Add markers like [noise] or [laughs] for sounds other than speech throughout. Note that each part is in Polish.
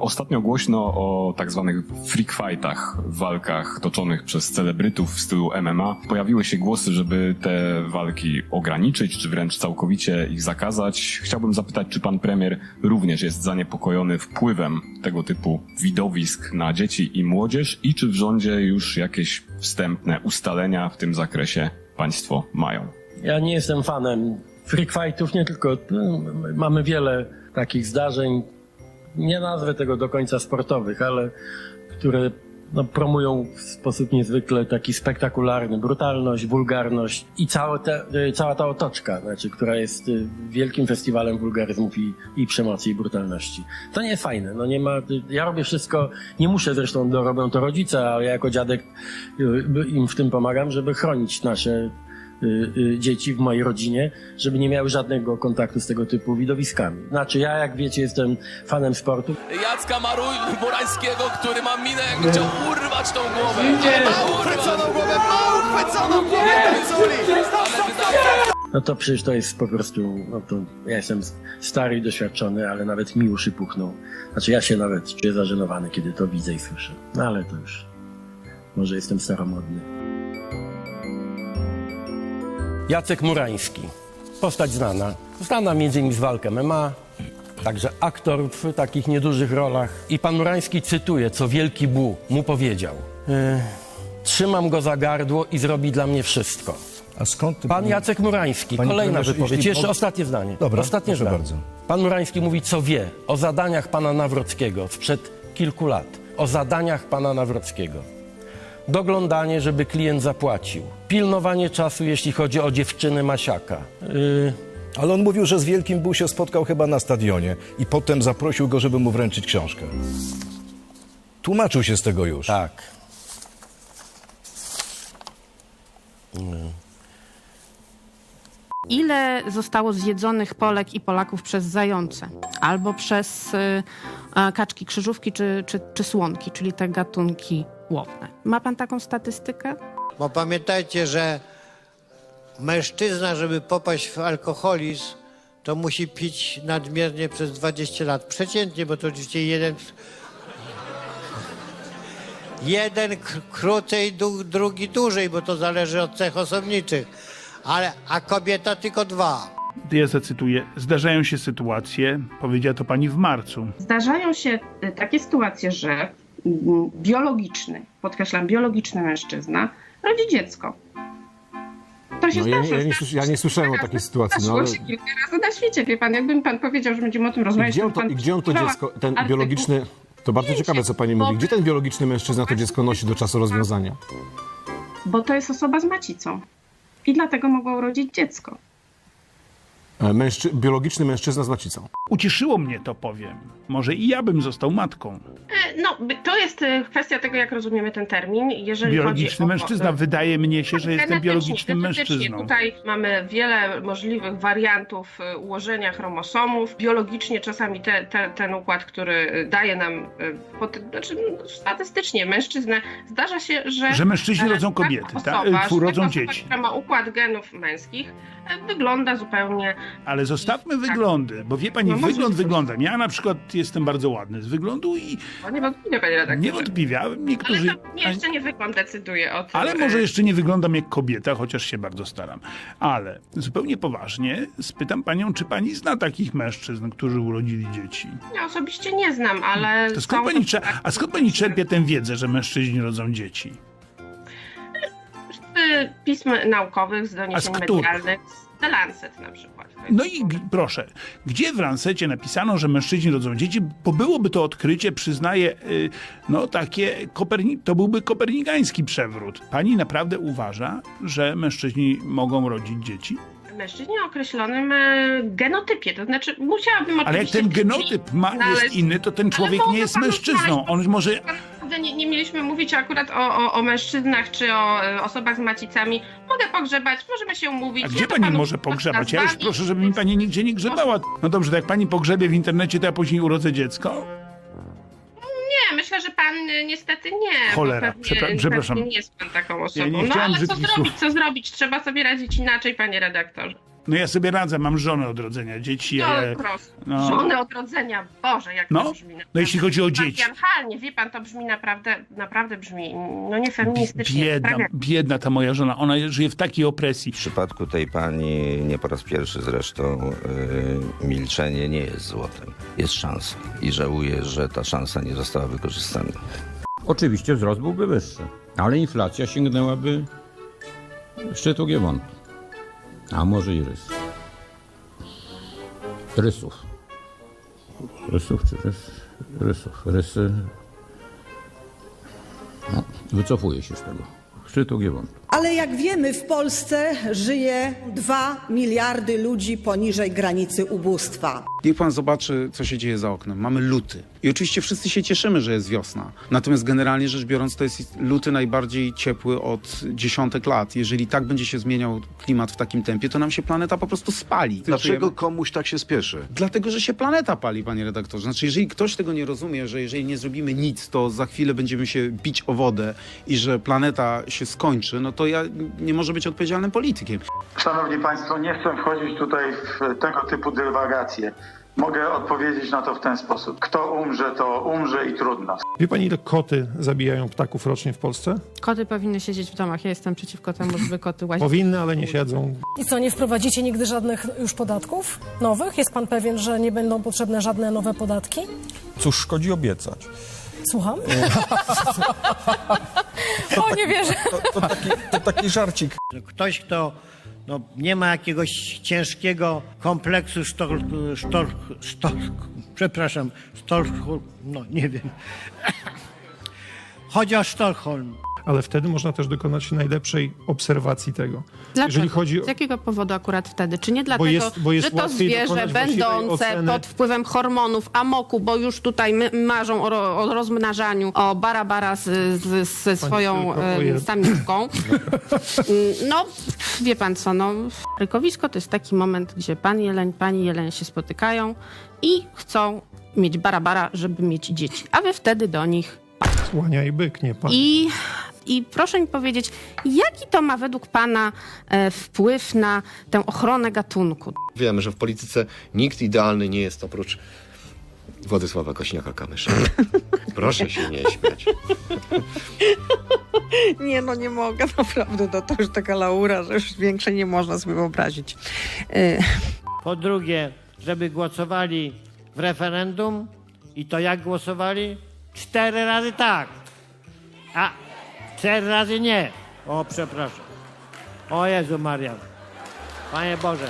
Ostatnio głośno o tak zwanych freak fightach, walkach toczonych przez celebrytów w stylu MMA. Pojawiły się głosy, żeby te walki ograniczyć, czy wręcz całkowicie ich zakazać. Chciałbym zapytać, czy pan premier również jest zaniepokojony wpływem tego typu widowisk na dzieci i młodzież i czy w rządzie już jakieś wstępne ustalenia w tym zakresie państwo mają? Ja nie jestem fanem freak fightów, nie tylko. no, Mamy wiele takich zdarzeń, nie nazwę tego do końca sportowych, ale które no, promują w sposób niezwykle taki spektakularny brutalność, wulgarność i całe te, y, cała ta otoczka, znaczy, która jest y, wielkim festiwalem wulgaryzmów i, i przemocy i brutalności. To nie jest fajne. No nie ma, ja robię wszystko, nie muszę zresztą, robią to rodzice, ale ja jako dziadek y, im w tym pomagam, żeby chronić nasze y, y, dzieci w mojej rodzinie, żeby nie miały żadnego kontaktu z tego typu widowiskami. Znaczy ja, jak wiecie, jestem fanem sportu. Jacka Maruj Borańskiego, który ma minę, jakby chciał urwać tą głowę. Ma uchwyconą głowę, ma uchwyconą głowę. Ale wydaje No to przecież to jest po prostu, no to ja jestem stary i doświadczony, ale nawet mi uszy puchną. Znaczy ja się nawet czuję zażenowany, kiedy to widzę i słyszę. No ale to już, może jestem staromodny. Jacek Murański. Postać znana. Znana m.in. z walk MMA, także aktor w takich niedużych rolach. I pan Murański cytuje, co wielki Bu mu powiedział. E, Trzymam go za gardło i zrobi dla mnie wszystko. A skąd ty... Pan Jacek Murański, Panie kolejna wypowiedź. jeśli Jeszcze po- ostatnie zdanie. Dobra, ostatnie proszę zdanie. bardzo. Pan Murański mówi, co wie o zadaniach pana Nawrockiego sprzed kilku lat. O zadaniach pana Nawrockiego. Doglądanie, żeby klient zapłacił. Pilnowanie czasu, jeśli chodzi o dziewczyny Masiaka. Yy, Ale on mówił, że z Wielkim Był się spotkał chyba na stadionie i potem zaprosił go, żeby mu wręczyć książkę. Tłumaczył się z tego już. tak. Ile zostało zjedzonych Polek i Polaków przez zające albo przez y, e, kaczki krzyżówki czy, czy, czy słonki, czyli te gatunki łowne? Ma pan taką statystykę? Bo pamiętajcie, że mężczyzna, żeby popaść w alkoholizm, to musi pić nadmiernie przez 20 lat. Przeciętnie, bo to oczywiście jeden. Jeden krócej, drugi dłużej, bo to zależy od cech osobniczych. Ale, a kobieta tylko dwa. Ja zacytuję. Zdarzają się sytuacje, powiedziała to pani w marcu, Zdarzają się y, takie sytuacje, że biologiczny, podkreślam, biologiczny mężczyzna rodzi dziecko. To się No ja, ja, nie, ja nie słyszałem o takiej sytuacji. No, ale... się kilka razy na świecie, wie pan. Jakby mi pan powiedział, że będziemy o tym I rozmawiać, gdzie on to pan I gdzie on to dziecko, ten artykuł. biologiczny... To bardzo ciekawe, co pani mówi. Gdzie ten biologiczny mężczyzna to dziecko nosi do czasu rozwiązania? Bo to jest osoba z macicą. I dlatego mogła urodzić dziecko. E, Mężczy... Biologiczny mężczyzna z macicą. ucieszyło mnie to, powiem. Może i ja bym został matką. No, to jest e, kwestia tego, jak rozumiemy ten termin. Jeżeli Biologiczny o, mężczyzna. Wydaje mnie się, że jestem biologicznym mężczyzną. Tutaj mamy wiele możliwych wariantów y, ułożenia chromosomów. Biologicznie czasami te, te, ten układ, który y, daje nam, y, pot, znaczy no, statystycznie mężczyznę, zdarza się, że... Że mężczyźni rodzą kobiety, tak? rodzą osoba, dzieci. która ma układ genów męskich, wygląda zupełnie... Ale zostawmy wyglądy, bo wie pani, No wygląd wyglądam. Ja na przykład jestem bardzo ładny z wyglądu i niewątpliwie, redaktorze. niewątpliwie niektórzy... Ale to nie, jeszcze nie wygląd decyduje o tym. Ale e, może jeszcze nie wyglądam jak kobieta, chociaż się bardzo staram. Ale zupełnie poważnie spytam panią, czy pani zna takich mężczyzn, którzy urodzili dzieci? Ja osobiście nie znam, ale... To skąd pani, a skąd pani czerpie tę wiedzę, że mężczyźni rodzą dzieci? Pism naukowych, z doniesień z medialnych, z The Lancet na przykład. No i proszę, gdzie w Lancecie napisano, że mężczyźni rodzą dzieci? Bo byłoby to odkrycie, przyznaję, y, no takie, koperni- to byłby kopernikański przewrót. Pani naprawdę uważa, że mężczyźni mogą rodzić dzieci? Mężczyźni o określonym e, genotypie, to znaczy musiałabym Ale jak ten genotyp ma, jest inny, to ten człowiek nie jest mężczyzną. On może... Nie, nie mieliśmy mówić akurat o, o, o mężczyznach czy o e, osobach z macicami. Mogę pogrzebać, możemy się umówić. A Ja gdzie to pani może pogrzebać? Ja już proszę, żeby mi pani nigdzie nie grzebała. No dobrze, to jak pani pogrzebie w internecie, to ja później urodzę dziecko? Nie, myślę, że pan e, niestety nie. Cholera, pewnie, przepra- przepraszam. Nie jest pan taką osobą. nie no ale co zrobić, słów. co zrobić? Trzeba sobie radzić inaczej, panie redaktorze. No ja sobie radzę, mam żonę od rodzenia dzieci, No, ale... no. Żony od rodzenia, Boże, jak No, to brzmi. no jeśli chodzi o dzieci. Patriarchalnie, wie pan, to brzmi naprawdę, naprawdę brzmi, no nie feministycznie. Biedna, Sprawia- biedna ta moja żona, ona żyje w takiej opresji. W przypadku tej pani, nie po raz pierwszy zresztą, yy, milczenie nie jest złotem. Jest szansa i żałuję, że ta szansa nie została wykorzystana. Oczywiście wzrost byłby wyższy, ale inflacja sięgnęłaby szczytu G1. A może i rys. Rysów. Rysów czy rys? Rysów. Rysy. No, wycofuję się z tego. Szczytu G1. Ale jak wiemy, w Polsce żyje 2 miliardy ludzi poniżej granicy ubóstwa. Niech pan zobaczy, co się dzieje za oknem. Mamy luty. I oczywiście wszyscy się cieszymy, że jest wiosna. Natomiast generalnie rzecz biorąc, to jest luty najbardziej ciepły od dziesiątek lat. Jeżeli tak będzie się zmieniał klimat w takim tempie, to nam się planeta po prostu spali. Dlaczego komuś tak się spieszy? Dlatego, że się planeta pali, panie redaktorze. Znaczy, jeżeli ktoś tego nie rozumie, że jeżeli nie zrobimy nic, to za chwilę będziemy się bić o wodę i że planeta się skończy, no to ja nie może być odpowiedzialnym politykiem. Szanowni Państwo, nie chcę wchodzić tutaj w tego typu dywagacje. Mogę odpowiedzieć na to w ten sposób. Kto umrze, to umrze i trudno. Wie pani, ile koty zabijają ptaków rocznie w Polsce? Koty powinny siedzieć w domach. Ja jestem przeciwko temu, żeby koty łazić. Powinny, ale nie siedzą. I co, nie wprowadzicie nigdy żadnych już podatków nowych? Jest pan pewien, że nie będą potrzebne żadne nowe podatki? Cóż szkodzi obiecać? Słucham? [laughs] o, nie wierzę. To, taki, to taki żarcik. Ktoś, kto no, nie ma jakiegoś ciężkiego kompleksu sztor, sztor, sztor, przepraszam, Sztorch, no nie wiem. Chodzi o Sztokholm. Ale wtedy można też dokonać najlepszej obserwacji tego. Dlaczego? Jeżeli chodzi o... Z jakiego powodu akurat wtedy? Czy nie dlatego, jest- bo jest że to zwierzę będące pod wpływem hormonów, amoku, bo już tutaj marzą o, ro, o rozmnażaniu, o barabara z, z, ze swoją tylko samiczką. [laughs] No, wie pan co, no, rykowisko to jest taki moment, gdzie pan jeleń, pani jeleń się spotykają i chcą mieć barabara, żeby mieć dzieci. A wy wtedy do nich Słania i byk, nie pan. i, I proszę mi powiedzieć, jaki to ma według Pana e, wpływ na tę ochronę gatunku? Wiemy, że w polityce nikt idealny nie jest oprócz Władysława Kośniaka-Kamysza. [laughs] Proszę się nie śmiać. [laughs] Nie, no nie mogę, naprawdę. No, to już taka laura, że już większej nie można sobie wyobrazić. Po drugie, żeby głosowali w referendum i to jak głosowali? Cztery razy tak, a cztery razy nie. O, przepraszam. O Jezu Maria. Panie Boże,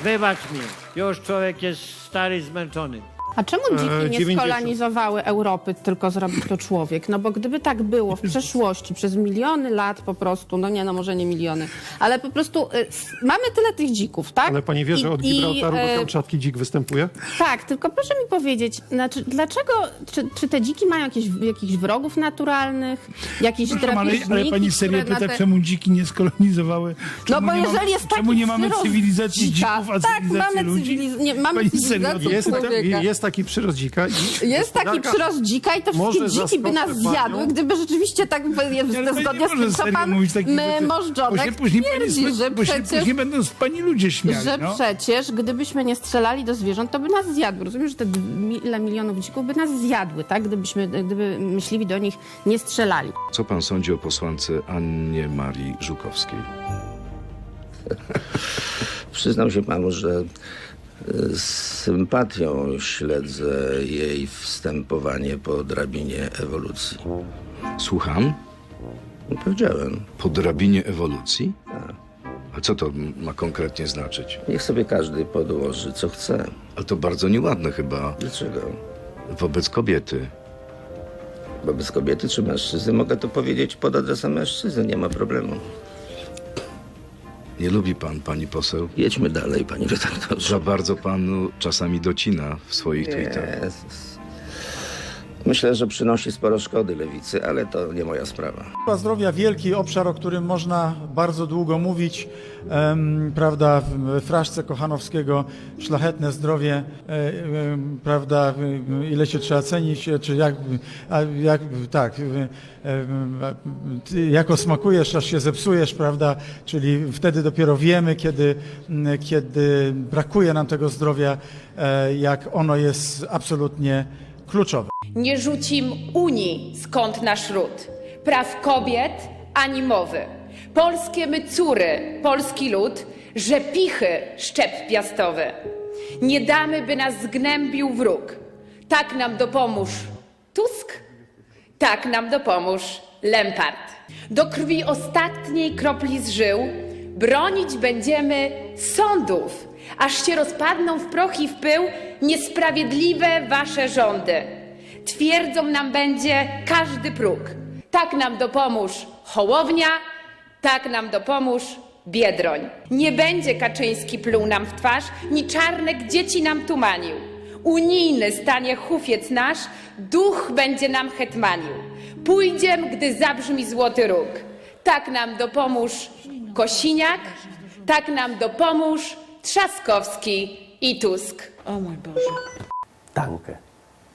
wybacz mi. Już człowiek jest stary zmęczony. A czemu dziki E, nie 90. skolonizowały Europy, tylko zrobił to człowiek? No bo gdyby tak było w przeszłości, przez miliony lat po prostu, no nie, no może nie miliony, ale po prostu y, s- mamy tyle tych dzików, tak? Ale pani wie, że od i, Gibraltaru do e, Kamczatki dzik występuje? Tak, tylko proszę mi powiedzieć, znaczy, dlaczego, czy, czy te dziki mają jakieś, jakichś wrogów naturalnych, jakieś Przepraszam, ale, ale pani serio które na pyta, te- czemu dziki nie skolonizowały? No Czemu bo nie jeżeli mamy, jest taki Czemu nie mamy cywilizacji dzika, dzików, a tak, cywilizacji mamy, ludzi? cywiliz- nie, mamy Pani serio, cywilizację Jest, człowieka. jest taki przyrost dzika. I Jest taki przyrost dzika i może wszystkie dziki by nas zjadły, gdyby rzeczywiście tak jest zgodnie nie z tym, co pan mówić takich my, rzeczy, Bo możdżonek się później, pani, twierdzi, że przecież, później będą z pani ludzie śmiali. że no. przecież gdybyśmy nie strzelali do zwierząt, to by nas zjadły. Rozumiem, że te ile milionów dzików by nas zjadły, tak? Gdybyśmy, gdyby myśliwi do nich nie strzelali. Co pan sądzi o posłance Annie Marii Żukowskiej? Przyznam się panu, że z sympatią śledzę jej wstępowanie po drabinie ewolucji. Słucham? Powiedziałem. Po drabinie ewolucji? A co to ma konkretnie znaczyć? Niech sobie każdy podłoży, co chce. Ale to bardzo nieładne chyba Dlaczego? wobec kobiety. Wobec kobiety czy mężczyzny mogę to powiedzieć pod adresem mężczyzny, nie ma problemu. Nie lubi pan, pani poseł? Jedźmy dalej, panie redaktorze. Za bardzo panu czasami docina w swoich tweetach. Jezus. Myślę, że przynosi sporo szkody lewicy, ale to nie moja sprawa. Służba zdrowia wielki obszar, o którym można bardzo długo mówić, prawda, w fraszce Kochanowskiego szlachetne zdrowie, e, prawda, e, ile się trzeba cenić, e, czy jak, a jak tak, jako smakujesz, aż się zepsujesz, prawda, czyli wtedy dopiero wiemy, kiedy, kiedy brakuje nam tego zdrowia, e, jak ono jest absolutnie kluczowe. Nie rzucim Unii skąd nasz ród, praw kobiet ani mowy. Polskie my córy, polski lud, że pichy szczep piastowy. Nie damy, by nas zgnębił wróg. Tak nam dopomóż Tusk, tak nam dopomóż Lempart. Do krwi ostatniej kropli zżył bronić będziemy sądów, aż się rozpadną w proch i w pył niesprawiedliwe wasze rządy. Twierdzą nam będzie każdy próg. Tak nam dopomóż Hołownia, tak nam dopomóż Biedroń. Nie będzie Kaczyński pluł nam w twarz, ni Czarnek dzieci nam tumanił. Unijny stanie hufiec nasz, duch będzie nam hetmanił. Pójdziem, gdy zabrzmi złoty róg. Tak nam dopomóż Kosiniak, tak nam dopomóż Trzaskowski i Tusk. O mój Boże. Danke.